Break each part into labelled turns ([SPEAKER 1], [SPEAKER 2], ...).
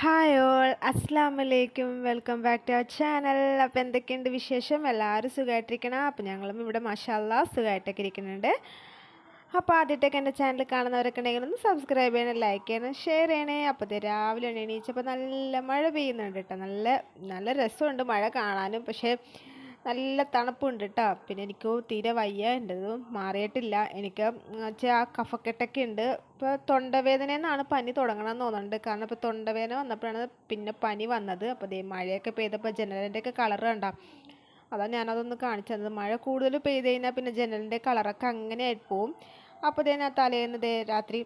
[SPEAKER 1] Hi all അസ്സാം വലൈക്കും welcome back to our channel അപ്പോൾ എന്തൊക്കെയുണ്ട് വിശേഷം? എല്ലാവരും സുഖമായിട്ടിരിക്കണം അപ്പോൾ ഞങ്ങളും ഇവിടെ മഷാല്ല സുഖമായിട്ടൊക്കെ ഇരിക്കുന്നുണ്ട്. അപ്പോൾ ആദ്യമായിട്ടൊക്കെ എന്റെ ചാനൽ കാണുന്നവരൊക്കെ ഉണ്ടെങ്കിൽ ഒന്ന് സബ്സ്ക്രൈബ് ചെയ്യണം ലൈക്ക് ചെയ്യണം ഷെയർ ചെയ്യണേ. അപ്പോൾ രാവിലെ എണീച്ചപ്പോൾ നല്ല മഴ പെയ്യുന്നുണ്ട് കേട്ടോ. നല്ല നല്ല രസമുണ്ട് മഴ കാണാനും. പക്ഷേ നല്ല തണുപ്പുണ്ട് കേട്ടോ പിന്നെ എനിക്ക് തീരെ വയ്യ എന്റെത് മാറിയിട്ടില്ല. എനിക്ക് വെച്ചാൽ ആ കഫക്കെട്ടൊക്കെ ഉണ്ട്. ഇപ്പോൾ തൊണ്ടവേദന എന്നാണ് പനി തുടങ്ങണമെന്ന് തോന്നുന്നുണ്ട് കാരണം ഇപ്പോൾ തൊണ്ടവേദന വന്നപ്പോഴാണ് പിന്നെ പനി വന്നത്. അപ്പോൾ ദേ മഴയൊക്കെ പെയ്തപ്പോൾ ജനലിന്റെ ഒക്കെ കളർ കണ്ടാ. അതാണ് ഞാനതൊന്ന് കാണിച്ചു തന്നത്. മഴ കൂടുതൽ പെയ്ത് കഴിഞ്ഞാൽ പിന്നെ ജനലിന്റെ കളറൊക്കെ അങ്ങനെ ആയിപ്പോവും പോവും. അപ്പോൾ ദേ ഞാൻ തലേന്ന് ദേ രാത്രി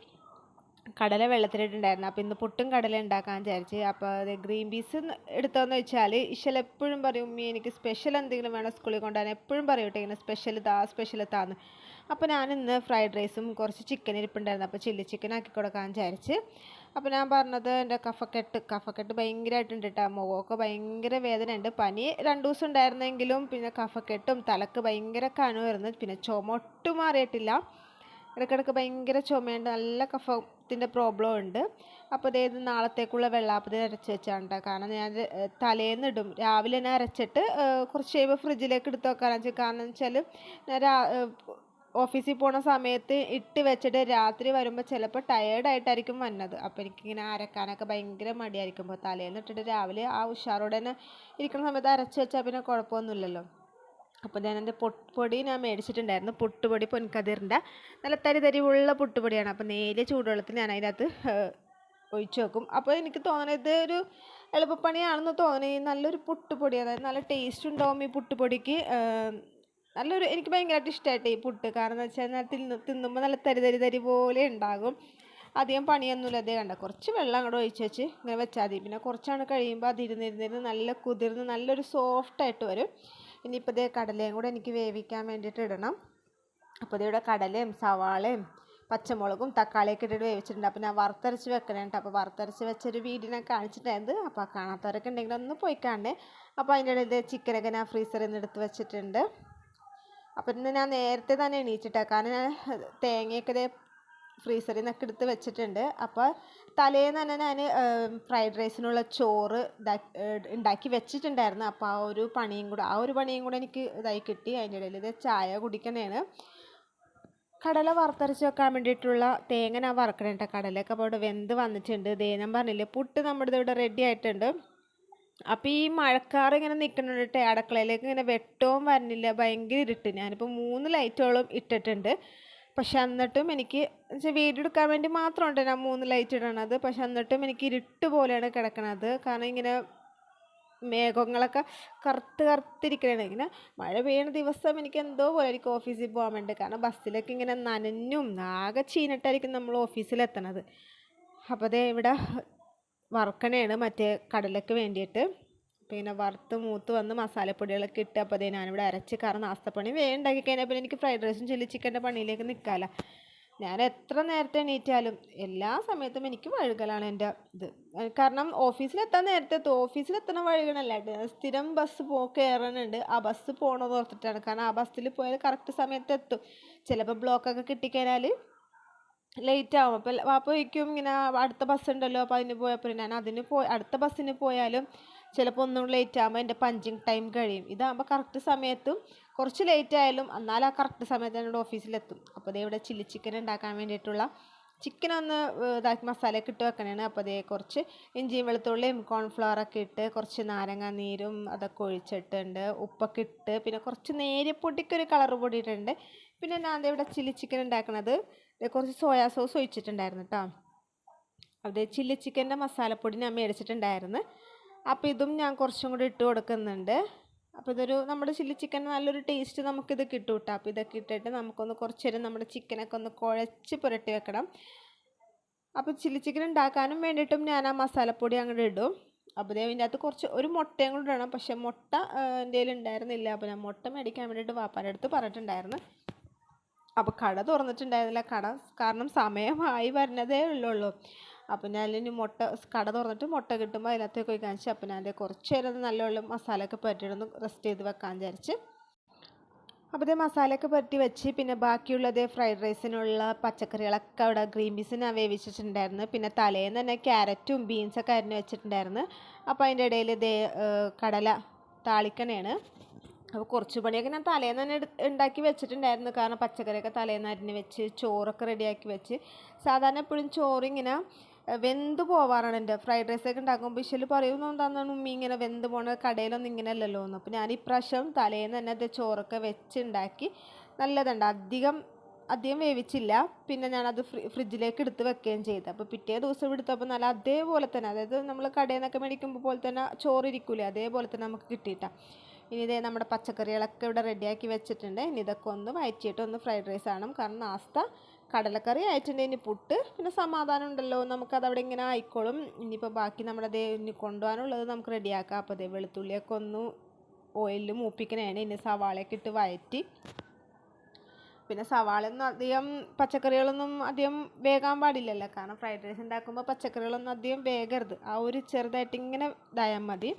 [SPEAKER 1] കടല വെള്ളത്തിലിട്ടുണ്ടായിരുന്നു. അപ്പോൾ ഇന്ന് പുട്ടും കടല ഉണ്ടാക്കാൻ വിചാരിച്ച്. അപ്പോൾ അത് ഗ്രീൻ പീസ് എടുത്തതെന്ന് വെച്ചാൽ ഇഷൽ എപ്പോഴും പറയും ഉമ്മി എനിക്ക് സ്പെഷ്യൽ എന്തെങ്കിലും വേണം സ്കൂളിൽ കൊണ്ടുപോകാൻ എപ്പോഴും പറയും കേട്ടോ ഇങ്ങനെ സ്പെഷ്യൽ താ സ്പെഷ്യൽ താന്ന് അപ്പോൾ ഞാൻ ഇന്ന് ഫ്രൈഡ് റൈസും കുറച്ച് ചിക്കൻ ഇരിപ്പുണ്ടായിരുന്നു. അപ്പോൾ ചില്ലി ചിക്കൻ ആക്കി കൊടുക്കാൻ വിചാരിച്ച്. അപ്പോൾ ഞാൻ പറഞ്ഞത് എന്റെ കഫക്കെട്ട് കഫക്കെട്ട് ഭയങ്കരമായിട്ടുണ്ട് കേട്ടോ മുഖമൊക്കെ ഭയങ്കര വേദന ഉണ്ട് പനി രണ്ട് ദിവസം ഉണ്ടായിരുന്നെങ്കിലും പിന്നെ കഫക്കെട്ടും തലക്ക് ഭയങ്കര കനുവായിരുന്നു. പിന്നെ ചുമ ഒട്ടും മാറിയിട്ടില്ല. ഇടയ്ക്കിടയ്ക്ക് ഭയങ്കര ചുമയുണ്ട് നല്ല കഫത്തിന്റെ പ്രോബ്ലം ഉണ്ട്. അപ്പോൾ അതായത് നാളത്തേക്കുള്ള വെള്ളാപ്പതി അരച്ച് വെച്ചാണ് കേട്ടോ കാരണം ഞാൻ തലേന്ന് ഇടും. രാവിലെ തന്നെ അരച്ചിട്ട് കുറച്ച് കഴിയുമ്പോൾ ഫ്രിഡ്ജിലേക്ക് എടുത്ത് വെക്കാനാണ് വെച്ചാൽ കാരണം വെച്ചാൽ ഞാൻ രാ ഓഫീസിൽ പോണ സമയത്ത് ഇട്ട് വെച്ചിട്ട് രാത്രി വരുമ്പോൾ ചിലപ്പോൾ ടയേർഡായിട്ടായിരിക്കും വന്നത്. അപ്പോൾ എനിക്കിങ്ങനെ അരക്കാനൊക്കെ ഭയങ്കര മടിയായിരിക്കും. അപ്പോൾ തലേന്ന് ഇട്ടിട്ട് രാവിലെ ആ ഉഷാറോടെ തന്നെ ഇരിക്കുന്ന സമയത്ത് അരച്ച് വെച്ചാൽ പിന്നെ കുഴപ്പമൊന്നുമില്ലല്ലോ. അപ്പോൾ ഞാൻ എന്റെ പൊട്ടുപൊടി ഞാൻ മേടിച്ചിട്ടുണ്ടായിരുന്നു. പുട്ടുപൊടി പൊൻകതിറിന്റെ നല്ല തരി തരിവുള്ള പുട്ടുപൊടിയാണ്. അപ്പോൾ നേരിയ ചൂടുവെള്ളത്തിൽ ഞാൻ അതിനകത്ത് ഒഴിച്ചു വെക്കും. അപ്പോൾ എനിക്ക് തോന്നണത് ഒരു എളുപ്പപ്പണിയാണെന്ന് തോന്നി നല്ലൊരു പുട്ടുപൊടി അതായത് നല്ല ടേസ്റ്റ് ഉണ്ടാവും ഈ പുട്ടുപൊടിക്ക്. നല്ലൊരു എനിക്ക് ഭയങ്കരമായിട്ട് ഇഷ്ടമായിട്ട് ഈ പുട്ട്. കാരണം എന്ന് വെച്ചാൽ ഞാൻ തിന്ന് തിന്നുമ്പോൾ നല്ല തരി തരി തരി പോലെ ഉണ്ടാകും. അധികം പണിയൊന്നുമില്ല. അതേ കണ്ട കുറച്ച് വെള്ളം അങ്ങോട്ട് ഒഴിച്ച് വെച്ച് ഇങ്ങനെ വെച്ചാൽ മതി. പിന്നെ കുറച്ചാണ് കഴിയുമ്പോൾ അതിരുന്നിരുന്നിരുന്ന് നല്ല കുതിർന്ന് നല്ലൊരു സോഫ്റ്റായിട്ട് വരും. ഇനിയിപ്പോൾ ഇതേ കടലയും കൂടെ എനിക്ക് വേവിക്കാൻ വേണ്ടിയിട്ട് ഇടണം. അപ്പോൾ ഇതിവിടെ കടലയും സവാളയും പച്ചമുളകും തക്കാളിയൊക്കെ ഇട്ടിട്ട് വേവിച്ചിട്ടുണ്ട്. അപ്പോൾ ഞാൻ വറുത്തരച്ച് വെക്കണേട്ടോ അപ്പോൾ വറുത്തരച്ച് വെച്ചൊരു വീഡിയോ ഞാൻ കാണിച്ചിട്ടായിരുന്നു അപ്പോൾ കാണാത്തവരൊക്കെ ഉണ്ടെങ്കിൽ ഒന്ന് പോയി കാണണേ. അപ്പോൾ അതിന്റെ ഇടയിൽ ചിക്കനൊക്കെ ഞാൻ ഫ്രീസറിൽ നിന്ന് എടുത്ത് വെച്ചിട്ടുണ്ട്. അപ്പോൾ ഇന്ന് ഞാൻ നേരത്തെ തന്നെ എണീച്ചിട്ടാണ് കാരണം ഞാൻ തേങ്ങയൊക്കെ ഫ്രീസറിൽ നിന്നൊക്കെ എടുത്ത് വെച്ചിട്ടുണ്ട്. അപ്പോൾ തലേന്ന് തന്നെ ഞാൻ ഫ്രൈഡ് റൈസിനുള്ള ചോറ് ഉണ്ടാക്കി വെച്ചിട്ടുണ്ടായിരുന്നു. അപ്പോൾ ആ ഒരു പണിയും കൂടെ ആ ഒരു പണിയും കൂടെ എനിക്ക് ഇതായി കിട്ടി. അതിന്റെ ഇടയിൽ ഇത് ചായ കുടിക്കണേണ് കടല വറുത്തരച്ച് വെക്കാൻ വേണ്ടിയിട്ടുള്ള തേങ്ങ ഞാൻ വറക്കണേട്ട കടലൊക്കെ അപ്പോൾ ഇവിടെ വെന്ത് വന്നിട്ടുണ്ട്. ദേ ഞാൻ പറഞ്ഞില്ലേ പുട്ട് നമ്മുടെ ഇവിടെ റെഡി ആയിട്ടുണ്ട്. അപ്പോൾ ഈ മഴക്കാർ ഇങ്ങനെ നിൽക്കുന്നുണ്ട് അടുക്കളയിലേക്ക് ഇങ്ങനെ വെട്ടവും വരുന്നില്ല ഭയങ്കര ഇരുട്ട്. ഞാനിപ്പോൾ മൂന്ന് ലൈറ്റോളം ഇട്ടിട്ടുണ്ട്. പക്ഷെ എന്നിട്ടും എനിക്ക് വീഡിയോ എടുക്കാൻ വേണ്ടി മാത്രമുണ്ട്. ഞാൻ മൂന്ന് ലൈറ്റ് ഇടണത്. പക്ഷെ എന്നിട്ടും എനിക്ക് ഇരുട്ട് പോലെയാണ് കിടക്കണത്. കാരണം ഇങ്ങനെ മേഘങ്ങളൊക്കെ കറുത്ത് കറുത്തിരിക്കണേ ഇങ്ങനെ മഴ പെയ്യണ ദിവസം എനിക്ക് എന്തോ പോലെ എനിക്ക് ഓഫീസിൽ പോകാൻ വേണ്ടി. കാരണം ബസ്സിലൊക്കെ ഇങ്ങനെ നനഞ്ഞും ആകെ ചീനിട്ടായിരിക്കും നമ്മൾ ഓഫീസിലെത്തണത്. അപ്പോൾ അതേ ഇവിടെ വർക്കണയാണ് മറ്റേ കടലൊക്കെ വേണ്ടിയിട്ട്. പിന്നെ വറുത്ത് മൂത്ത് വന്ന് മസാലപ്പൊടികളൊക്കെ ഇട്ട് അപ്പോൾ അതേ ഞാനിവിടെ അരച്ച് കാരണം നാസ്തപ്പണി വേണ്ടാക്കി കഴിഞ്ഞാൽ പിന്നെ എനിക്ക് ഫ്രൈഡ് റൈസും ചില്ലി ചിക്കന്റെ പണിയിലേക്ക് നിൽക്കാമല്ല ഞാൻ എത്ര നേരത്തെ എണീറ്റാലും എല്ലാ സമയത്തും എനിക്ക് വഴുകലാണ് എന്റെ ഇത്. കാരണം ഓഫീസിലെത്താൻ നേരത്തെ ഓഫീസിലെത്തണ വഴുകണല്ല. സ്ഥിരം ബസ് പോ കയറാനുണ്ട് ആ ബസ് പോകണമെന്ന് ഓർത്തിട്ടാണ്. കാരണം ആ ബസ്സിൽ പോയാൽ കറക്റ്റ് സമയത്ത് എത്തും. ചിലപ്പോൾ ബ്ലോക്കൊക്കെ കിട്ടിക്കഴിഞ്ഞാൽ ലേറ്റ് ആവും. അപ്പോൾ വാപ്പ ഇങ്ങനെ അടുത്ത ബസ് ഉണ്ടല്ലോ. അപ്പോൾ അതിന് പോയപ്പോൾ ഞാൻ അതിന് പോയി അടുത്ത ബസ്സിന് പോയാലും ചിലപ്പോൾ ഒന്നും ലേറ്റ് ആകുമ്പോൾ എന്റെ പഞ്ചിങ് ടൈം കഴിയും. ഇതാകുമ്പോൾ കറക്റ്റ് സമയത്തും കുറച്ച് ലേറ്റ് ആയാലും എന്നാൽ ആ കറക്റ്റ് സമയത്ത് എന്നോട് ഓഫീസിലെത്തും അപ്പോൾ അതേ ഇവിടെ ചില്ലി ചിക്കൻ ഉണ്ടാക്കാൻ വേണ്ടിയിട്ടുള്ള ചിക്കൻ ഒന്ന് ഇതാക്കി മസാലയൊക്കെ ഇട്ട് വെക്കണേണ്. അപ്പോൾ അതേ കുറച്ച് ഇഞ്ചിയും വെളുത്തുള്ളിയും കോൺഫ്ലവറൊക്കെ ഇട്ട് കുറച്ച് നാരങ്ങ നീരും അതൊക്കെ ഒഴിച്ചിട്ടുണ്ട്. ഉപ്പൊക്കെ ഇട്ട് പിന്നെ കുറച്ച് നേരിപ്പൊടിക്കൊരു കളർ പൊടിയിട്ടുണ്ട് പിന്നെ ഞാൻ ഇവിടെ ചില്ലി ചിക്കൻ ഉണ്ടാക്കണത് കുറച്ച് സോയാ സോസ് ഒഴിച്ചിട്ടുണ്ടായിരുന്നു കേട്ടോ അത് ചില്ലി ചിക്കന്റെ മസാലപ്പൊടി ഞാൻ മേടിച്ചിട്ടുണ്ടായിരുന്നു. അപ്പോൾ ഇതും ഞാൻ കുറച്ചും കൂടി ഇട്ട് കൊടുക്കുന്നുണ്ട്. അപ്പോൾ ഇതൊരു നമ്മുടെ ചില്ലി ചിക്കൻ നല്ലൊരു ടേസ്റ്റ് നമുക്കിത് കിട്ടും കേട്ടോ അപ്പോൾ ഇതൊക്കെ ഇട്ടിട്ട് നമുക്കൊന്ന് കുറച്ച് നേരം നമ്മുടെ ചിക്കനൊക്കെ ഒന്ന് കുഴച്ച് പുരട്ടി വെക്കണം. അപ്പോൾ ചില്ലി ചിക്കൻ ഉണ്ടാക്കാനും വേണ്ടിയിട്ടും ഞാൻ ആ മസാലപ്പൊടി അങ്ങോട്ട് ഇടും. അപ്പോൾ ഇതേ ഇതിന്റെ അകത്ത് കുറച്ച് ഒരു മുട്ടയും കൂടി ഇടണം. പക്ഷേ മുട്ട എന്റെ ഉണ്ടായിരുന്നില്ല. അപ്പോൾ ഞാൻ മുട്ട മേടിക്കാൻ വേണ്ടിയിട്ട് വാപ്പാന്റെ അടുത്ത് പറഞ്ഞിട്ടുണ്ടായിരുന്നു. അപ്പോൾ കട തുറന്നിട്ടുണ്ടായിരുന്നില്ല. കട കാരണം സമയമായി വരുന്നതേ ഉള്ളൂ. ഇനി മുട്ട കട തുറന്നിട്ട് മുട്ട കിട്ടുമ്പോൾ അതിനകത്തേക്ക് പോയി കാണിച്ച് അപ്പനാലിന്റെ കുറച്ച് നേരം നല്ലവണ്ണം മസാലയൊക്കെ പറ്റിയിട്ടൊന്ന് റെസ്റ്റ് ചെയ്ത് വെക്കാൻ വിചാരിച്ച്. അപ്പോൾ ഇതേ മസാലയൊക്കെ പറ്റി വെച്ച് പിന്നെ ബാക്കിയുള്ളത് ഫ്രൈഡ് റൈസിനുള്ള പച്ചക്കറികളൊക്കെ അവിടെ ഗ്രീൻ പീസിന് വേവിച്ചിട്ടുണ്ടായിരുന്നു. പിന്നെ തലേന്ന് തന്നെ ക്യാരറ്റും ബീൻസൊക്കെ അരിഞ്ഞ് വെച്ചിട്ടുണ്ടായിരുന്നു. അപ്പോൾ അതിന്റെ ഇടയിൽ ഇതേ കടല താളിക്കണയാണ് അപ്പോൾ കുറച്ച് പണിയൊക്കെ ഞാൻ തലേന്ന് തന്നെ ഉണ്ടാക്കി വെച്ചിട്ടുണ്ടായിരുന്നു. കാരണം പച്ചക്കറിയൊക്കെ തലേന്ന് അരിഞ്ഞ് വെച്ച് ചോറൊക്കെ റെഡിയാക്കി വെച്ച്. സാധാരണ എപ്പോഴും ചോറ് ഇങ്ങനെ ഏഹ്, വെന്ത് പോവാറാണ് എന്റെ. ഫ്രൈഡ് റൈസൊക്കെ ഉണ്ടാക്കുമ്പോൾ ഇഷ്യൽ പറയുന്നു എന്താണെന്നാണ് ഉമ്മി ഇങ്ങനെ വെന്ത് പോണ കടയിലൊന്നും ഇങ്ങനെ അല്ലല്ലോ എന്ന്. അപ്പോൾ ഞാൻ ഇപ്രാവശ്യം തലേന്ന് തന്നെ അത് ചോറൊക്കെ വെച്ചുണ്ടാക്കി നല്ലതുണ്ട്. അധികം അധികം വേവിച്ചില്ല. പിന്നെ ഞാനത് ഫ്രി ഫ്രിഡ്ജിലേക്ക് എടുത്ത് വെക്കുകയും ചെയ്തു. അപ്പോൾ പിറ്റേ ദിവസം എടുത്തപ്പോൾ നല്ല അതേപോലെ തന്നെ അതായത് നമ്മൾ കടയിൽ നിന്നൊക്കെ മേടിക്കുമ്പോൾ പോലെ തന്നെ ചോറ് അതേപോലെ തന്നെ നമുക്ക് കിട്ടിയിട്ടാണ് ഇനി ഇതേ നമ്മുടെ പച്ചക്കറികളൊക്കെ ഇവിടെ റെഡിയാക്കി വെച്ചിട്ടുണ്ട്. ഇനി ഇതൊക്കെ ഒന്ന് വയറ്റിയിട്ട് ഒന്ന് ഫ്രൈഡ് റൈസ് ആണ് കാരണം നാസ്ത കടലക്കറി ആയിട്ടുണ്ട്. ഇനി പുട്ട് പിന്നെ സമാധാനം ഉണ്ടല്ലോ. നമുക്കത് അവിടെ ഇങ്ങനെ ആയിക്കോളും. ഇനിയിപ്പോൾ ബാക്കി നമ്മുടെ ദേ ഇനി കൊണ്ടുപോകാനുള്ളത് നമുക്ക് റെഡിയാക്കാം. അപ്പോൾ ദേ വെളുത്തുള്ളിയൊക്കെ ഒന്ന് ഓയിലിൽ മൂപ്പിക്കണേന് ഇനി സവാളയൊക്കെ ഇട്ട് വയറ്റി. പിന്നെ സവാളയൊന്നും അധികം പച്ചക്കറികളൊന്നും അധികം വേകാൻ പാടില്ലല്ലോ. കാരണം ഫ്രൈഡ് റൈസ് ഉണ്ടാക്കുമ്പോൾ പച്ചക്കറികളൊന്നും അധികം വേകരുത്. ആ ഒരു ചെറുതായിട്ട് ഇങ്ങനെ ഇതായാൽ മതി.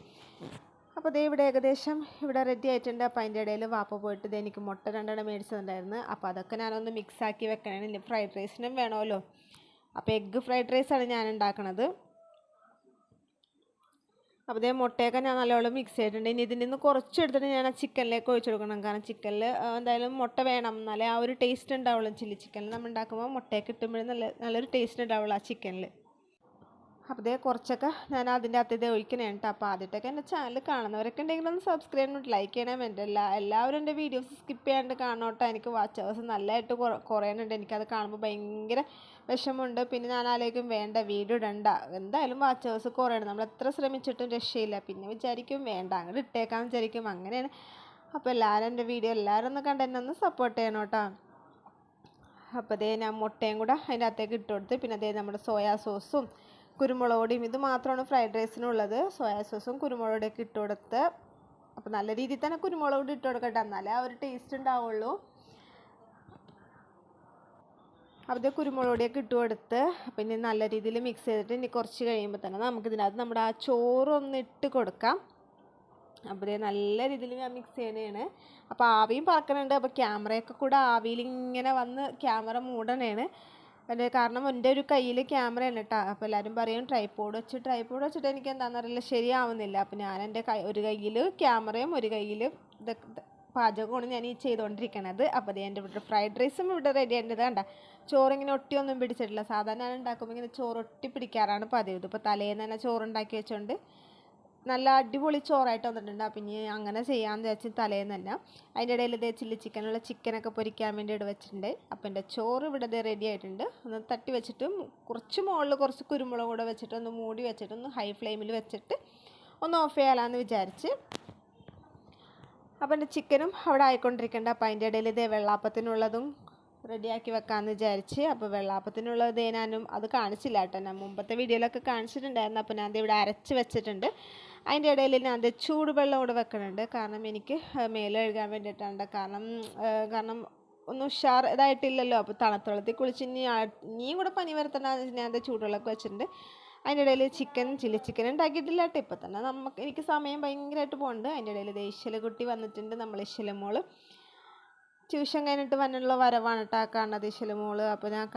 [SPEAKER 1] അപ്പോൾ ദേ ഇവിടെ ഏകദേശം ഇവിടെ റെഡി ആയിട്ടുണ്ട്. അപ്പോൾ അതിന്റെ ഇടയിൽ വാപ്പ പോയിട്ട് ഇത് എനിക്ക് മുട്ട രണ്ടെണ്ണം മേടിച്ചിട്ടുണ്ടായിരുന്നു അപ്പോൾ അതൊക്കെ ഞാനൊന്ന് മിക്സ് ആക്കി വെക്കണം ഇനി ഫ്രൈഡ് റൈസിനും വേണമല്ലോ. അപ്പോൾ എഗ്ഗ് ഫ്രൈഡ് റൈസാണ് ഞാൻ ഉണ്ടാക്കണത്. അപ്പോൾ ഇതേ മുട്ടയൊക്കെ ഞാൻ നല്ലോണം മിക്സ് ചെയ്തിട്ടുണ്ട്. ഇനി ഇതിൽ നിന്ന് കുറച്ചെടുത്തിട്ട് ഞാൻ ആ ചിക്കനിലേക്ക് ഒഴിച്ചു കൊടുക്കണം. കാരണം ചിക്കനിൽ എന്തായാലും മുട്ട വേണം. എന്നാലേ ആ ഒരു ടേസ്റ്റ് ഉണ്ടാവുള്ളൂ. ചില്ലി ചിക്കനിൽ നമ്മൾ ഉണ്ടാക്കുമ്പോൾ മുട്ടയൊക്കെ ഇട്ടുമ്പോഴും നല്ല നല്ലൊരു ടേസ്റ്റ് ഉണ്ടാവുള്ളൂ ആ ചിക്കനിൽ അപ്പോൾ ഇതേ കുറച്ചൊക്കെ ഞാൻ അതിന്റെ അകത്ത് ഇതേ ഒഴിക്കണേ കേട്ടോ അപ്പോൾ ആദ്യമായിട്ടൊക്കെ എന്റെ ചാനൽ കാണുന്നവരൊക്കെ ഉണ്ടെങ്കിൽ ഒന്ന് സബ്സ്ക്രൈബ് ചെയ്യണം. ലൈക്ക് ചെയ്യണം. എന്റെ എല്ലാ എല്ലാവരും എന്റെ വീഡിയോസ് സ്കിപ്പ് ചെയ്യാണ്ട് കാണോട്ടോ എനിക്ക് വാച്ച് അവേഴ്സ് നല്ലതായിട്ട് കുറ കുറയുന്നുണ്ട് എനിക്കത് കാണുമ്പോൾ ഭയങ്കര വിഷമമുണ്ട്. പിന്നെ ഞാൻ ആലോചിക്കും വേണ്ട വീഡിയോ ഇടണ്ട. എന്തായാലും വാച്ച് അവേഴ്സ് കുറയണം. നമ്മൾ എത്ര ശ്രമിച്ചിട്ടും രക്ഷയില്ല. പിന്നെ വിചാരിക്കും വേണ്ട അങ്ങോട്ട് ഇട്ടേക്കാമെന്ന് വിചാരിക്കും. അങ്ങനെയാണ്. അപ്പോൾ എല്ലാവരും എന്റെ വീഡിയോ എല്ലാവരും ഒന്ന് കണ്ട് എന്നെ ഒന്ന് സപ്പോർട്ട് ചെയ്യണം കേട്ടോ അപ്പോൾ അതേ ഞാൻ മുട്ടയും കൂടെ അതിന്റെ അകത്തേക്ക് ഇട്ട് കൊടുത്ത് പിന്നെ അതേ നമ്മുടെ സോയാ സോസും കുരുമുളക് പൊടിയും ഇത് മാത്രമാണ് ഫ്രൈഡ് റൈസിനുള്ളത് സോയാ സോസും കുരുമുളക് പൊടിയൊക്കെ ഇട്ട് കൊടുത്ത് അപ്പോൾ നല്ല രീതിയിൽ തന്നെ കുരുമുളക് പൊടി ഇട്ട് കൊടുക്കട്ടെ. എന്നാലേ ആ ഒരു ടേസ്റ്റ് ഉണ്ടാവുള്ളൂ. ഇത് കുരുമുളക് പൊടിയൊക്കെ ഇട്ട് കൊടുത്ത് ഇനി നല്ല രീതിയിൽ മിക്സ് ചെയ്തിട്ട് ഇനി കുറച്ച് കഴിയുമ്പോൾ തന്നെ നമുക്ക് ഇതിനകത്ത് നമ്മുടെ ആ ചോറൊന്ന് ഇട്ട് കൊടുക്കാം. അപ്പോൾ നല്ല രീതിയിൽ ഞാൻ മിക്സ് ചെയ്യണേണ്. അപ്പോൾ ആവിയും പറക്കണുണ്ട്. അപ്പോൾ ക്യാമറയൊക്കെ കൂടെ ആവിയിൽ ഇങ്ങനെ വന്ന് ക്യാമറ മൂടണേണ്. എന്റെ കാരണം എന്റെ ഒരു കയ്യിൽ ക്യാമറയാണ് കേട്ടോ അപ്പോൾ എല്ലാവരും പറയും ട്രൈപോഡ് വെച്ച് ട്രൈപോഡ് വെച്ചിട്ട് എനിക്ക് എന്താണെന്ന് അറിയില്ല ശരിയാവുന്നില്ല. അപ്പോൾ ഞാൻ എന്റെ കൈ ഒരു കയ്യിൽ ക്യാമറയും ഒരു കയ്യിൽ ഇതൊക്കെ പാചകമാണ് ഞാൻ ഈ ചെയ്തുകൊണ്ടിരിക്കണത്. അപ്പോൾ ദേ എന്റെ ഇവിടെ ഫ്രൈഡ് റൈസും ഇവിടെ റെഡി ആയിട്ടുണ്ട്. കണ്ട ചോറിങ്ങനെ ഒട്ടിയൊന്നും പിടിച്ചിട്ടില്ല. സാധാരണ ഞാൻ ഉണ്ടാക്കുമ്പോൾ ഇങ്ങനെ ചോറ് ഒട്ടി പിടിക്കാറാണ് പതിവ്. ഇതിപ്പോൾ തലേന്ന് തന്നെ ചോറുണ്ടാക്കി വെച്ചുകൊണ്ട് നല്ല അടിപൊളി ചോറായിട്ട് വന്നിട്ടുണ്ട്. അപ്പം ഇനി അങ്ങനെ ചെയ്യാമെന്ന് വിചാരിച്ച് തലേന്നല്ല. അതിന്റെ ഇടയിൽ ഇതേ ചില്ലി ചിക്കനുള്ള ചിക്കനൊക്കെ പൊരിക്കാൻ വേണ്ടി ഇവിടെ വെച്ചിട്ടുണ്ട്. അപ്പം എന്റെ ചോറ് ഇവിടെ ഇതേ റെഡി ആയിട്ടുണ്ട്. ഒന്ന് തട്ടി വെച്ചിട്ട് കുറച്ച് മുകളിൽ കുറച്ച് കുരുമുളക് കൂടെ വെച്ചിട്ട് ഒന്ന് മൂടി വെച്ചിട്ട് ഒന്ന് ഹൈ ഫ്ലെയിമിൽ വെച്ചിട്ട് ഒന്ന് ഓഫ് ചെയ്യാലാന്ന് വിചാരിച്ച്. അപ്പം എന്റെ ചിക്കനും അവിടെ ആയിക്കൊണ്ടിരിക്കേണ്ട അപ്പം അതിന്റെ ഇടയിൽ ഇതേ വെള്ളാപ്പത്തിനുള്ളതും റെഡിയാക്കി വെക്കാമെന്ന് വിചാരിച്ച്. അപ്പോൾ വെള്ളാപ്പത്തിനുള്ളത് ഞാനും അത് കാണിച്ചില്ല കേട്ടോ. ഞാൻ മുമ്പത്തെ വീഡിയോയിലൊക്കെ കാണിച്ചിട്ടുണ്ടായിരുന്നു. അപ്പോൾ ഞാൻ അത് ഇവിടെ അരച്ച് വെച്ചിട്ടുണ്ട്. അതിന്റെ ഇടയിൽ ഞാൻ ചൂടുവെള്ളം കൂടെ വെക്കുന്നുണ്ട് കാരണം എനിക്ക് മേലെ കഴുകാൻ വേണ്ടിയിട്ടാണ്. കാരണം കാരണം ഒന്നും ഉഷാർ ഇതായിട്ടില്ലല്ലോ. അപ്പോൾ തണുത്ത വെള്ളത്തിൽ കുളിച്ച് ഇനി ഇനിയും കൂടെ പനി വരുത്തണ്ടെന്ന് ഞാൻ അത് ചൂടുവെള്ളമൊക്കെ വെച്ചിട്ടുണ്ട്. അതിന്റെ ഇടയിൽ ചിക്കൻ ചില്ലി ചിക്കൻ ഉണ്ടാക്കിയിട്ടില്ല കേട്ടോ. ഇപ്പം തന്നെ നമുക്ക് എനിക്ക് സമയം ഭയങ്കരമായിട്ട് പോകുന്നുണ്ട് അതിന്റെ ഇടയിൽ കുട്ടി വന്നിട്ടുണ്ട് നമ്മൾ ഇശല മോൾ. ട്യൂഷൻ കഴിഞ്ഞിട്ട് വന്നുള്ള വരവാണ് കേട്ടോ കാണുന്നത് ഇശല മോൾ അപ്പോൾ ഞാൻ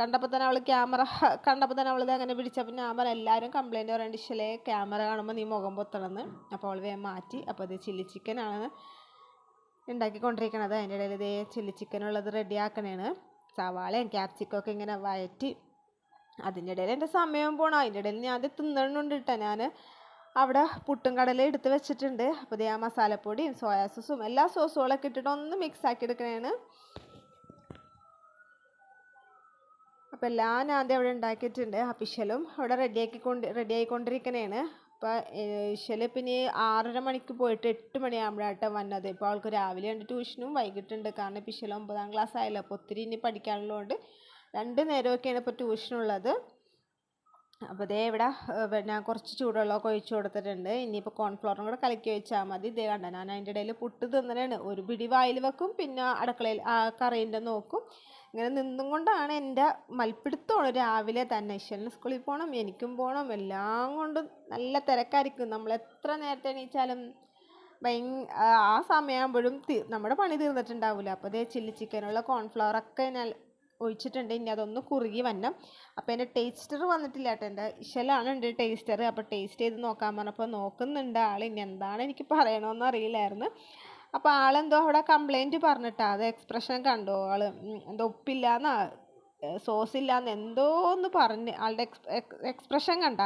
[SPEAKER 1] കണ്ടപ്പോൾ തന്നെ അവൾ ക്യാമറ കണ്ടപ്പോൾ തന്നെ അവളിത് അങ്ങനെ പിടിച്ചപ്പോൾ ഞാൻ പറഞ്ഞു എല്ലാവരും കംപ്ലയിന്റ് പറയേണ്ട ഇശലെ ക്യാമറ കാണുമ്പോൾ നീ മുഖം പൊത്തണമെന്ന് അപ്പോൾ അവൾ വേഗം മാറ്റി. അപ്പോൾ അത് ചില്ലി ചിക്കനാണ് ഉണ്ടാക്കിക്കൊണ്ടിരിക്കണത്. അതിന്റെ ഇടയിൽ ഇതേ ചില്ലി ചിക്കനുള്ളത് റെഡി ആക്കണേണ്. സവാളയും ക്യാപ്സിക്കൊക്കെ ഇങ്ങനെ വയറ്റി അതിന്റെ ഇടയിൽ എന്റെ സമയം പോകണം അതിന്റെ ഇടയിൽ ഞാൻ അത് തിന്നണുണ്ട് കേട്ടോ ഞാൻ അവിടെ പുട്ടും കടല എടുത്ത് വെച്ചിട്ടുണ്ട്. അപ്പോൾ ഇതേ മസാലപ്പൊടിയും സോയാ സോസും എല്ലാ സോസുകളൊക്കെ ഇട്ടിട്ട് ഒന്ന് മിക്സ് ആക്കി എടുക്കണേണ്. അപ്പോൾ എല്ലാം ഞാൻ അവിടെ ഉണ്ടാക്കിയിട്ടുണ്ട്. അപ്പിഷലും അവിടെ റെഡിയാക്കി കൊണ്ട് റെഡി ആയിക്കൊണ്ടിരിക്കണേണ്. അപ്പോൾ ഇഷൽ പിന്നെ ആറര മണിക്ക് പോയിട്ട് എട്ട് മണിയാകുമ്പോഴാട്ടോ വന്നത്. ഇപ്പോൾ അവൾക്ക് രാവിലെ ഉണ്ട് ട്യൂഷനും വൈകിട്ടുണ്ട്. കാരണം പിഷൽ ഒമ്പതാം ക്ലാസ് ആയല്ലോ. അപ്പോൾ ഒത്തിരി ഇനി പഠിക്കാനുള്ളതുകൊണ്ട് രണ്ട് നേരമൊക്കെയാണ് ഇപ്പോൾ ട്യൂഷനുള്ളത്. അപ്പോൾ ഇതേ ഇവിടെ പിന്നെ കുറച്ച് ചൂടുവെള്ളമൊക്കെ ഒഴിച്ച് കൊടുത്തിട്ടുണ്ട്. ഇനിയിപ്പോൾ കോൺഫ്ലോറും കൂടെ കലക്കി വെച്ചാൽ മതി. ഇതേ കണ്ട ഞാൻ അതിന്റെ ഇടയിൽ പുട്ട് തിന്നലാണ്. ഒരു പിടി വായിൽ വെക്കും പിന്നെ അടുക്കളയിൽ ആ കറീന്റെ നോക്കും. ഇങ്ങനെ നിന്നും കൊണ്ടാണ് എന്റെ മൽപ്പിടുത്തമാണ് രാവിലെ തന്നെ. ഇഷലിന് സ്കൂളിൽ പോകണം എനിക്കും പോകണം എല്ലാം കൊണ്ടും നല്ല തിരക്കായിരിക്കും. നമ്മൾ എത്ര നേരത്തെ എണീച്ചാലും ഭയ ആ സമയമാകുമ്പോഴും നമ്മുടെ പണി തീർന്നിട്ടുണ്ടാവില്ല അപ്പോൾ അതേ ചില്ലി ചിക്കനുള്ള കോൺഫ്ലവറൊക്കെ ഞാൻ ഒഴിച്ചിട്ടുണ്ട്. ഇനി അതൊന്ന് കുറുകി വന്നം അപ്പോൾ എന്റെ ടേസ്റ്റർ വന്നിട്ടില്ല കേട്ടോ. എന്റെ ഇഷലാണ് എന്റെ ടേസ്റ്റർ അപ്പോൾ ടേസ്റ്റ് ചെയ്ത് നോക്കാൻ പറഞ്ഞപ്പോൾ നോക്കുന്നുണ്ട് ആൾ ഇനി എന്താണ് എനിക്ക് പറയണമെന്ന് അറിയില്ലായിരുന്നു. അപ്പോൾ ആളെന്തോ അവിടെ കംപ്ലൈന്റ് പറഞ്ഞിട്ടാ. അത് എക്സ്പ്രഷൻ കണ്ടോ ആൾ എന്തോ ഉപ്പില്ലാന്നാ സോസ് ഇല്ലാന്ന് എന്തോ ഒന്ന് പറഞ്ഞ്. ആളുടെ എക്സ്പ്രഷൻ കണ്ട.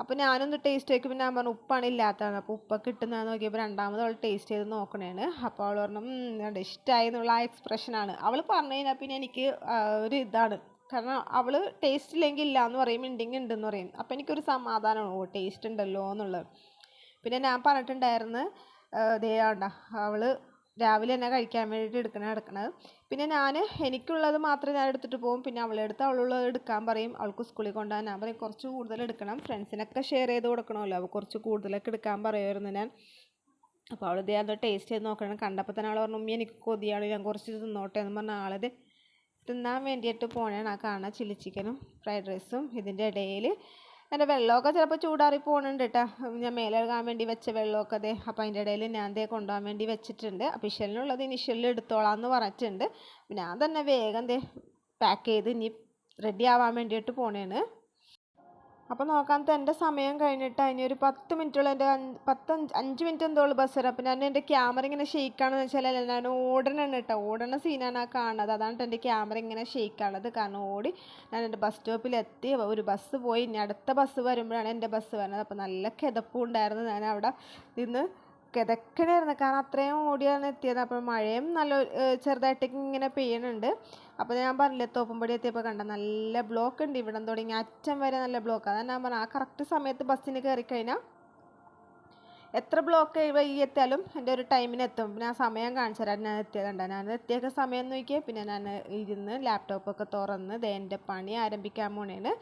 [SPEAKER 1] അപ്പോൾ ഞാനൊന്ന് ടേസ്റ്റ് നോക്കിയപ്പോൾ ഞാൻ പറഞ്ഞു ഉപ്പാണ് ഇല്ലാത്തതാണ്. അപ്പോൾ ഉപ്പൊക്കെ കിട്ടുന്നതെന്ന് നോക്കിയപ്പോൾ രണ്ടാമത് അവൾ ടേസ്റ്റ് ചെയ്ത് നോക്കണേണ്. അപ്പോൾ അവൾ പറഞ്ഞു ഇഷ്ടമായി എന്നുള്ള ആ എക്സ്പ്രഷനാണ് അവൾ പറഞ്ഞു കഴിഞ്ഞാൽ പിന്നെ എനിക്ക് ഒരു ഇതാണ്. കാരണം അവൾ ടേസ്റ്റ് ഇല്ലെങ്കിൽ ഇല്ല എന്ന് പറയും ഉണ്ടെങ്കിൽ ഉണ്ടെന്ന് പറയും. അപ്പോൾ എനിക്കൊരു സമാധാനമാണ് ഓ ടേസ്റ്റ് ഉണ്ടല്ലോ എന്നുള്ളത്. പിന്നെ ഞാൻ പറഞ്ഞിട്ടുണ്ടായിരുന്നു ദേ ആണ്ട അവൾ രാവിലെ തന്നെ കഴിക്കാൻ വേണ്ടിയിട്ട് എടുക്കണ എടുക്കണത് പിന്നെ ഞാൻ എനിക്കുള്ളത് മാത്രമേ ഞാൻ എടുത്തിട്ട് പോകും. പിന്നെ അവളെ അവളെടുത്ത് അവളുള്ളത് എടുക്കാൻ പറയും. അവൾക്ക് സ്കൂളിൽ കൊണ്ടുപോകാൻ ഞാൻ പറയും കുറച്ച് കൂടുതൽ എടുക്കണം. ഫ്രണ്ട്സിനൊക്കെ ഷെയർ ചെയ്ത് കൊടുക്കണമല്ലോ. അപ്പോൾ കുറച്ച് കൂടുതലൊക്കെ എടുക്കാൻ പറയുമായിരുന്നു ഞാൻ. അപ്പോൾ അവൾ ഇതേ അതോ ടേസ്റ്റ് ചെയ്ത് നോക്കണം. കണ്ടപ്പോൾ തന്നെ അവൾ പറഞ്ഞു ഉമ്മി എനിക്ക് കൊതിയാണ്. ഞാൻ കുറച്ച് തിന്നോട്ടെ എന്ന് പറഞ്ഞ ആളത് തിന്നാൻ വേണ്ടിയിട്ട് പോണേണ് ആ കാണാൻ ചില്ലി ചിക്കനും ഫ്രൈഡ് റൈസും ഇതിന്റെ ഇടയിൽ എന്റെ വെള്ളമൊക്കെ ചിലപ്പോൾ ചൂടാറി പോകുന്നുണ്ട് കേട്ടോ ഞാൻ മേലെ കഴുകാൻ വേണ്ടി വെച്ച വെള്ളമൊക്കെ അതെ അപ്പോൾ അതിന്റെ ഇടയിൽ ഞാൻ ദേ കൊണ്ടുപോകാൻ വേണ്ടി വെച്ചിട്ടുണ്ട്. അപ്പോൾ ഇഷലിനുള്ളത് ഇനി എടുത്തോളാം എന്ന് പറഞ്ഞിട്ടുണ്ട്. ഞാൻ തന്നെ വേഗം ദേ പാക്ക് ചെയ്ത് ഇനി റെഡി ആവാൻ വേണ്ടിയിട്ട് പോണേണ്. അപ്പോൾ നോക്കാൻ എന്റെ സമയം കഴിഞ്ഞിട്ട് അതിന് ഒരു പത്ത് മിനിറ്റുള്ള എന്റെ പത്ത് അഞ്ച് മിനിറ്റ് എന്തോ ഉള്ളു ബസ് വരാം അപ്പോൾ ഞാൻ എന്റെ ക്യാമറ ഇങ്ങനെ ഷെയ്ക്കാണെന്ന് വെച്ചാൽ ഞാൻ ഓടണാണ് കേട്ടോ. ഓടണ സീനാണ് ആ കാണുന്നത്. അതാണ് എന്റെ ക്യാമറ ഇങ്ങനെ ഷെയ്ക്കാണത് കാരണം ഓടി ഞാൻ എന്റെ ബസ് സ്റ്റോപ്പിൽ എത്തി. ഒരു ബസ് പോയി. ഇനി അടുത്ത ബസ് വരുമ്പോഴാണ് എന്റെ ബസ് വരുന്നത്. അപ്പോൾ നല്ല കിതപ്പുണ്ടായിരുന്നു ഞാൻ അവിടെ നിന്ന് കിതക്കണായിരുന്നു. കാരണം അത്രയും ഓടിയാണ് എത്തിയത്. അപ്പോൾ മഴയും നല്ല ചെറുതായിട്ടൊക്കെ ഇങ്ങനെ പെയ്യുന്നുണ്ട് അപ്പോൾ ഞാൻ പറഞ്ഞില്ലേ തോപ്പുംപടി എത്തിയപ്പോൾ കണ്ട നല്ല ബ്ലോക്ക് ഉണ്ട്. ഇവിടെ തുടങ്ങി അറ്റം വരെ നല്ല ബ്ലോക്ക് അതാണ് ഞാൻ പറഞ്ഞത്. ആ കറക്റ്റ് സമയത്ത് ബസ്സിന് കയറി കഴിഞ്ഞാൽ എത്ര ബ്ലോക്ക് എത്തിയാലും എന്റെ ഒരു ടൈമിന് എത്തും. പിന്നെ ആ സമയം കാണിച്ചു തരാം. ഞാൻ എത്തിയതുണ്ട് ഞാൻ എത്തിയൊക്കെ സമയം നോക്കിയാൽ പിന്നെ ഞാൻ ഇരുന്ന് ലാപ്ടോപ്പൊക്കെ തുറന്ന് ദേ എന്റെ പണി ആരംഭിക്കാൻ പോണേന്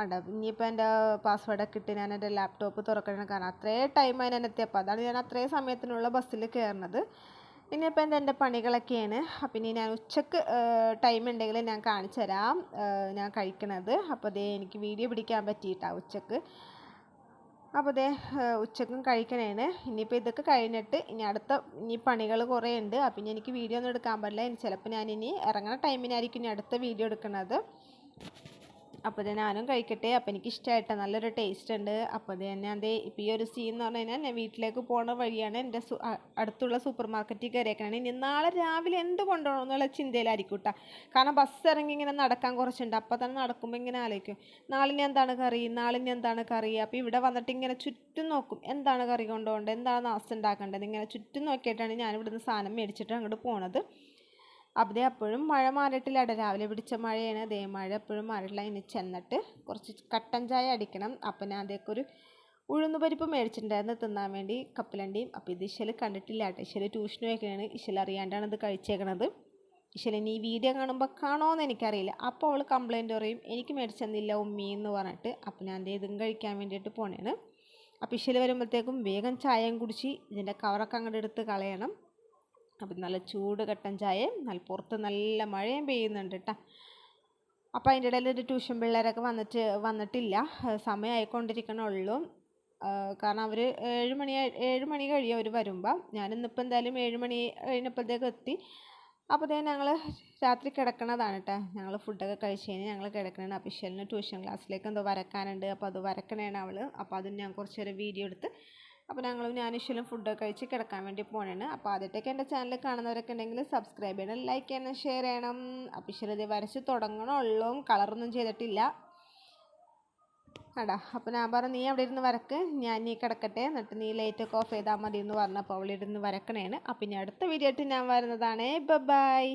[SPEAKER 1] ഉണ്ട് ഇനിയിപ്പോൾ എന്റെ പാസ്വേഡൊക്കെ ഇട്ട് ഞാൻ എന്റെ ലാപ്ടോപ്പ് തുറക്കണം കാരണം അത്രയും ടൈം ഞാൻ എത്തിയപ്പോൾ അതാണ് ഞാൻ അത്രയും സമയത്തിനുള്ള ബസ്സിൽ കയറുന്നത് ഇനിയിപ്പോൾ എന്റെ എന്റെ പണികളൊക്കെയാണ്. അപ്പം ഇനി ഞാൻ ഉച്ചയ്ക്ക് ടൈം ഉണ്ടെങ്കിൽ ഞാൻ കാണിച്ചു തരാം. ഞാൻ കഴിക്കണത്. അപ്പോൾ അതേ എനിക്ക് വീഡിയോ പിടിക്കാൻ പറ്റിയിട്ടാണ് ഉച്ചയ്ക്ക്. അപ്പോൾ അതേ ഉച്ചക്കും കഴിക്കണേന്. ഇനിയിപ്പോൾ ഇതൊക്കെ കഴിഞ്ഞിട്ട് ഇനി അടുത്ത ഇനി പണികൾ കുറേ ഉണ്ട് അപ്പം ഇനി എനിക്ക് വീഡിയോ ഒന്നും എടുക്കാൻ പറ്റില്ല. ഇനി ചിലപ്പോൾ ഞാനിനി ഇറങ്ങുന്ന ടൈമിനായിരിക്കും ഇനി അടുത്ത വീഡിയോ എടുക്കുന്നത് അപ്പോൾ ഇത് ഞാനും കഴിക്കട്ടെ. അപ്പോൾ എനിക്ക് ഇഷ്ടമായിട്ട് നല്ലൊരു ടേസ്റ്റ് ഉണ്ട് അപ്പോൾ അത് തന്നെ അതേ ഇപ്പോൾ ഈ ഒരു സീൻ എന്ന് പറഞ്ഞു കഴിഞ്ഞാൽ ഞാൻ വീട്ടിലേക്ക് പോകുന്ന വഴിയാണ് എന്റെ അടുത്തുള്ള സൂപ്പർ മാർക്കറ്റിൽ കയറിയേക്കണം ഇനി നാളെ രാവിലെ എന്ത് കൊണ്ടുപോകണം എന്നുള്ള ചിന്തയിലായിരിക്കും കേട്ടോ കാരണം ബസ് ഇറങ്ങി ഇങ്ങനെ നടക്കാൻ കുറച്ചുണ്ട്. അപ്പോൾ തന്നെ നടക്കുമ്പോൾ ഇങ്ങനെ ആലോചിക്കും നാളിന് എന്താണ് കറി? നാളിന് എന്താണ് കറി? അപ്പോൾ ഇവിടെ വന്നിട്ട് ഇങ്ങനെ ചുറ്റും നോക്കും. എന്താണ് കറി കൊണ്ടുപോകേണ്ടത് എന്താണ് നാസ്ത ഉണ്ടാക്കേണ്ടത് ഇങ്ങനെ ചുറ്റും നോക്കിയിട്ടാണ് ഞാൻ ഇവിടുന്ന് സാധനം മേടിച്ചിട്ട് അങ്ങോട്ട് പോണത്. അവിടെ അപ്പോഴും മഴ മാറിയിട്ടില്ല അവിടെ രാവിലെ പിടിച്ച മഴയാണ്. അതേ മഴ എപ്പോഴും മാറിയിട്ടില്ല. ഇനി ചെന്നിട്ട് കുറച്ച് കട്ടൻ ചായ അടിക്കണം. അപ്പം ഞാൻ അതേക്ക് ഒരു ഉഴുന്ന് പരിപ്പ് മേടിച്ചിട്ടുണ്ടായിരുന്നു. തിന്നാൻ വേണ്ടി കപ്പലണ്ടിയും. അപ്പോൾ ഇത് ഇശൽ കണ്ടിട്ടില്ല കേട്ടോ ഇശൽ ട്യൂഷന് വയ്ക്കണാണ് ഇശൽ അറിയാണ്ടാണ് ഇത് കഴിച്ചേക്കണത്. ഇശൽ ഇനി ഈ വീഡിയോ കാണുമ്പോൾ കാണുമോയെന്ന് എനിക്കറിയില്ല. അപ്പോൾ അവൾ കംപ്ലയിന്റ് പറയും എനിക്ക് മേടിച്ചെന്നില്ല ഉമ്മി എന്ന് പറഞ്ഞിട്ട്. അപ്പോൾ ഞാൻ എന്റെ ഇതും കഴിക്കാൻ വേണ്ടിയിട്ട് പോണേണ്. അപ്പോൾ ഇശൽ വരുമ്പോഴത്തേക്കും വേഗം ചായയും കുടിച്ച് ഇതിന്റെ കവറൊക്കെ അങ്ങോട്ട് എടുത്ത് കളയണം. അപ്പം നല്ല ചൂട് കട്ടൻ ചായയും നല്ല പുറത്ത് നല്ല മഴയും പെയ്യുന്നുണ്ട് കേട്ടോ അപ്പോൾ അതിന്റെ ഇടയിൽ ഒരു ട്യൂഷൻ പിള്ളേരൊക്കെ വന്നിട്ട് വന്നിട്ടില്ല. സമയമായിക്കൊണ്ടിരിക്കണുള്ളൂ. കാരണം അവർ ഏഴ് മണി ഏഴ് മണി കഴിയും അവർ വരുമ്പോൾ ഞാനിന്നിപ്പോൾ എന്തായാലും ഏഴ് മണി കഴിഞ്ഞപ്പോഴത്തേക്ക് എത്തി. അപ്പോഴത്തേക്കും ഞങ്ങൾ രാത്രി കിടക്കണതാണ് കേട്ടോ ഞങ്ങൾ ഫുഡൊക്കെ കഴിച്ച് കഴിഞ്ഞ് ഞങ്ങൾ കിടക്കണതാണ്. അപ്പം ഇഷലിന് ട്യൂഷൻ ക്ലാസ്സിലേക്ക് എന്തോ വരക്കാനുണ്ട്. അപ്പോൾ അത് വരക്കണേണ് അവൾ. അപ്പോൾ അതിന് ഞാൻ കുറച്ചൊരു വീഡിയോ എടുത്ത് അപ്പോൾ ഞങ്ങൾ ഞാൻ ഫുഡ് ഫുഡൊക്കെ കഴിച്ച് കിടക്കാൻ വേണ്ടി പോകണേണ് അപ്പോൾ ആദ്യത്തേക്ക് എന്റെ ചാനൽ കാണുന്നവരൊക്കെ ഉണ്ടെങ്കിൽ സബ്സ്ക്രൈബ് ചെയ്യണം ലൈക്ക് ചെയ്യണം ഷെയർ ചെയ്യണം. അപ്പോൾ ഇഷ്ടം വരച്ച് തുടങ്ങണമുള്ളൂ കളറൊന്നും ചെയ്തിട്ടില്ല. അടാ അപ്പോൾ ഞാൻ പറഞ്ഞു നീ അവിടെ ഇരുന്ന് വരക്ക്. ഞാൻ നീ കിടക്കട്ടെ. എന്നിട്ട് നീ ലൈറ്റൊക്കെ ഓഫ് ചെയ്താൽ മതി എന്ന് പറഞ്ഞപ്പോൾ അവളിരുന്ന് വരക്കണേണ്. അപ്പം ഇനി അടുത്ത വീഡിയോ ആയിട്ട് ഞാൻ വരുന്നതാണേ. ബൈ